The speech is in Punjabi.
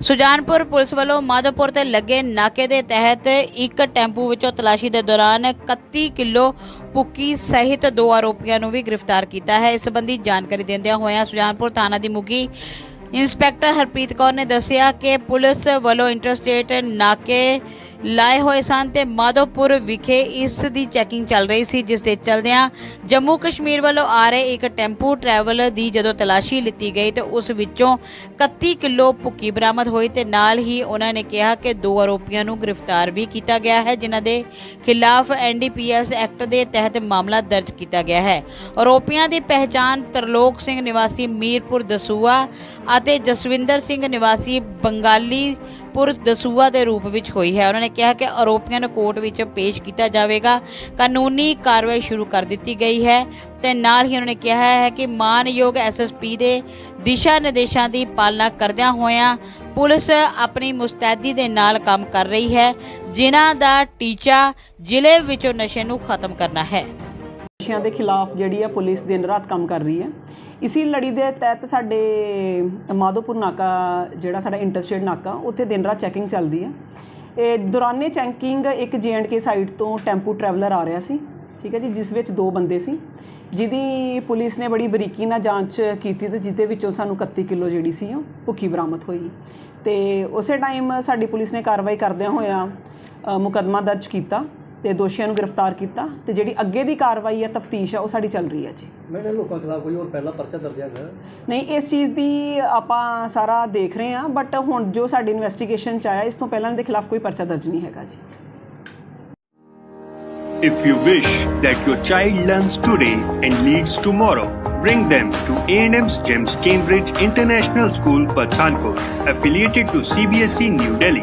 ਸੁਜਾਨਪੁਰ ਪੁਲਿਸ ਵੱਲੋਂ ਮਾਧੋਪੁਰ ਤੇ ਲੱਗੇ ਨਾਕੇ ਦੇ ਤਹਿਤ ਇੱਕ ਟੈਂਪੂ ਵਿੱਚੋਂ ਤਲਾਸ਼ੀ ਦੇ ਦੌਰਾਨ 31 ਕਿਲੋ ਪੁੱਕੀ ਸਹਿਤ ਦੋ ਆਰੋਪੀਆਂ ਨੂੰ ਵੀ ਗ੍ਰਿਫਤਾਰ ਕੀਤਾ ਹੈ। ਇਸ ਸੰਬੰਧੀ ਜਾਣਕਾਰੀ ਦਿੰਦਿਆਂ ਹੋਇਆਂ ਸੁਜਾਨਪੁਰ ਥਾਣਾ ਦੀ ਮੁਖੀ ਇੰਸਪੈਕਟਰ ਹਰਪ੍ਰੀਤ ਕੌਰ ਨੇ ਦੱਸਿਆ ਕਿ ਪੁਲਿਸ ਵੱਲੋਂ ਇੰਟਰਸਟੇਟ ਨਾਕੇ ਲਾਏ ਹੋਏ ਸਨ ਤੇ ਮਾਧੋਪੁਰ ਵਿਖੇ ਇਸ ਦੀ ਚੈਕਿੰਗ ਚੱਲ ਰਹੀ ਸੀ, ਜਿਸ ਦੇ ਚਲਦਿਆਂ ਜੰਮੂ ਕਸ਼ਮੀਰ ਵੱਲੋਂ ਆ ਰਹੇ ਇੱਕ ਟੈਂਪੂ ਟਰੈਵਲ ਦੀ ਜਦੋਂ ਤਲਾਸ਼ੀ ਲਿੱਤੀ ਗਈ ਤੇ ਉਸ ਵਿੱਚੋਂ 31 ਕਿਲੋ ਭੁੱਕੀ ਬਰਾਮਦ ਹੋਈ ਤੇ ਨਾਲ ਹੀ ਉਹਨਾਂ ਨੇ ਕਿਹਾ ਕਿ ਦੋ ਆਰੋਪੀਆਂ ਨੂੰ ਗ੍ਰਿਫਤਾਰ ਵੀ ਕੀਤਾ ਗਿਆ ਹੈ, ਜਿਨ੍ਹਾਂ ਦੇ ਖਿਲਾਫ ਐਨਡੀਪੀਐਸ ਐਕਟ ਦੇ ਤਹਿਤ ਮਾਮਲਾ ਦਰਜ ਕੀਤਾ ਗਿਆ ਹੈ। ਆਰੋਪੀਆਂ ਦੀ ਪਹਿਚਾਣ ਤਰਲੋਕ ਸਿੰਘ ਨਿਵਾਸੀ ਮੀਰਪੁਰ ਦਸੂਆ ਅਤੇ ਜਸਵਿੰਦਰ ਸਿੰਘ ਨਿਵਾਸੀ ਬੰਗਾਲੀ ਪੁਰ ਦਸੂਆ ਦੇ ਰੂਪ ਵਿੱਚ ਹੋਈ ਹੈ। ਉਹਨਾਂ ਨੇ ਕਿਹਾ ਕਿ ਆਰੋਪੀਆਂ ਨੂੰ ਕੋਰਟ ਵਿੱਚ ਪੇਸ਼ ਕੀਤਾ ਜਾਵੇਗਾ। ਕਾਨੂੰਨੀ ਕਾਰਵਾਈ ਸ਼ੁਰੂ ਕਰ ਦਿੱਤੀ ਗਈ ਹੈ ਤੇ ਨਾਲ ਹੀ ਉਹਨਾਂ ਨੇ ਕਿਹਾ ਹੈ ਕਿ ਮਾਨਯੋਗ ਐਸਐਸਪੀ ਦੇ ਦਿਸ਼ਾ ਨਿਰਦੇਸ਼ਾਂ ਦੀ ਪਾਲਣਾ ਕਰਦਿਆਂ ਹੋਇਆਂ ਪੁਲਿਸ ਆਪਣੀ ਮੁਸਤੈਦੀ ਦੇ ਨਾਲ ਕੰਮ ਕਰ ਰਹੀ ਹੈ। ਜਿਨ੍ਹਾਂ ਦਾ ਟੀਚਾ ਜ਼ਿਲ੍ਹੇ ਵਿੱਚੋਂ ਨਸ਼ੇ ਨੂੰ ਖਤਮ ਕਰਨਾ ਹੈ। ਨਸ਼ਿਆਂ ਦੇ ਖਿਲਾਫ ਜਿਹੜੀ ਆ ਪੁਲਿਸ ਦਿਨ ਰਾਤ ਕੰਮ ਕਰ ਰਹੀ ਹੈ। ਇਸੀ ਲੜੀ ਦੇ ਤਹਿਤ ਸਾਡੇ ਮਾਧੋਪੁਰ ਨਾਕਾ ਜਿਹੜਾ ਸਾਡਾ ਇੰਟਰਸਟੇਟ ਨਾਕਾ ਉੱਥੇ ਦਿਨ ਰਾਤ ਚੈਕਿੰਗ ਚੱਲਦੀ ਹੈ। ਇਹ ਦੌਰਾਨੇ ਚੈਕਿੰਗ ਇੱਕ ਕੇ ਸਾਈਡ ਤੋਂ ਟੈਂਪੂ ਟਰੈਵਲਰ ਆ ਰਿਹਾ ਸੀ ਠੀਕ ਹੈ ਜੀ ਜਿਸ ਵਿੱਚ ਦੋ ਬੰਦੇ ਸੀ। ਜਿਹਦੀ ਪੁਲਿਸ ਨੇ ਬੜੀ ਬਰੀਕੀ ਨਾਲ ਜਾਂਚ ਕੀਤੀ ਤੇ ਜਿਹਦੇ ਵਿੱਚੋਂ ਸਾਨੂੰ 31 ਕਿਲੋ ਜਿਹੜੀ ਸੀ ਉਹ ਭੁੱਕੀ ਬਰਾਮਦ ਹੋਈ। ਤੇ ਉਸੇ ਟਾਈਮ ਸਾਡੀ ਪੁਲਿਸ ਨੇ ਕਾਰਵਾਈ ਕਰਦਿਆਂ ਹੋਇਆਂ ਅ, ਮੁਕੱਦਮਾ ਦਰਜ ਕੀਤਾ। ਤੇ ਦੋਸ਼ੀਆਂ ਨੂੰ ਗ੍ਰਿਫਤਾਰ ਕੀਤਾ ਤੇ ਜਿਹੜੀ ਅੱਗੇ ਦੀ ਕਾਰਵਾਈ ਹੈ ਤਫਤੀਸ਼ ਹੈ ਉਹ ਸਾਡੀ ਚੱਲ ਰਹੀ ਹੈ ਜੀ ਮੈਨੇ ਲੋਕਾਂ ਖਿਲਾਫ ਕੋਈ ਹੋਰ ਪਹਿਲਾ ਪਰਚਾ ਦਰਜ ਹੈਗਾ ਨਹੀਂ ਇਸ ਚੀਜ਼ ਦੀ ਆਪਾਂ ਸਾਰਾ ਦੇਖ ਰਹੇ ਹਾਂ ਬਟ ਹੁਣ ਜੋ ਸਾਡੀ ਇਨਵੈਸਟੀਗੇਸ਼ਨ ਚ ਆਇਆ ਇਸ ਤੋਂ ਪਹਿਲਾਂ ਦੇ ਖਿਲਾਫ ਕੋਈ ਪਰਚਾ ਦਰਜ ਨਹੀਂ ਹੈਗਾ ਜੀ If you wish that your child learns today and leads tomorrow, bring them to A&M's GEMS Cambridge International School, Pathankot, affiliated to CBSE E, New Delhi.